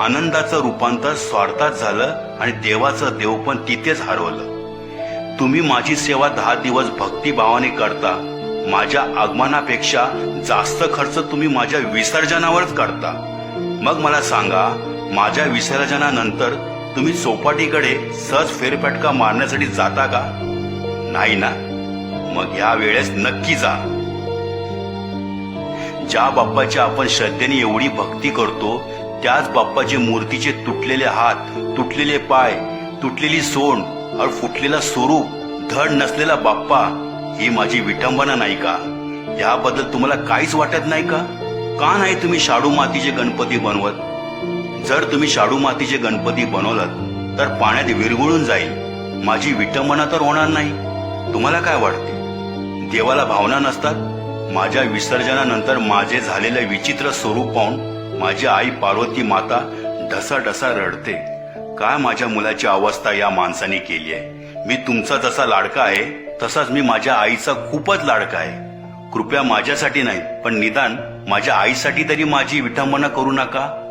आनंदाचं रूपांतर स्वार्थात झालं आणि देवाचं देव पण तिथेच हरवलं. तुम्ही माझी सेवा दहा दिवस भक्तिभावाने करता. माझ्या आगमनापेक्षा जास्त खर्च तुम्ही माझ्या विसर्जनावरच करता मग मला सांगा माझ्या विसर्जनानंतर तुम्ही चौपाटीकडे सहज फेरफटका मारण्यासाठी जाता का? नाही ना? मग ह्या वेळेस नक्की जा. ज्या बाप्पाची आपण श्रद्धेने एवढी भक्ती करतो त्याच बाप्पाचे मूर्तीचे तुटलेले हात तुटलेले पाय तुटलेली सोंड और फुटलेला स्वरूप धड नसलेला बाप्पा ही माझी विटंबना नाही का? याबद्दल तुम्हाला काहीच वाटत नाही का? का नाही तुम्ही शाडू मातीचे गणपती बनवत? जर तुम्ही शाडू मातीचे गणपती बनवलात तर पाण्यात विरघळून जाईल. माझी विटंबना तर होणार नाही. तुम्हाला काय वाटते? देवाला भावना नसतात? माझ्या विसर्जनानंतर माझे झालेले विचित्र स्वरूप पाहून माझी आई पार्वती माता ढसा ढसा रडते. काय माझ्या मुलाची अवस्था या माणसाने केली आहे? मी तुमचा जसा लाडका आहे तसाच मी माझ्या आईचा खूपच लाडका आहे. कृपया माझ्यासाठी नाही पण निदान माझ्या आईसाठी तरी माझी विटंबना करू नका.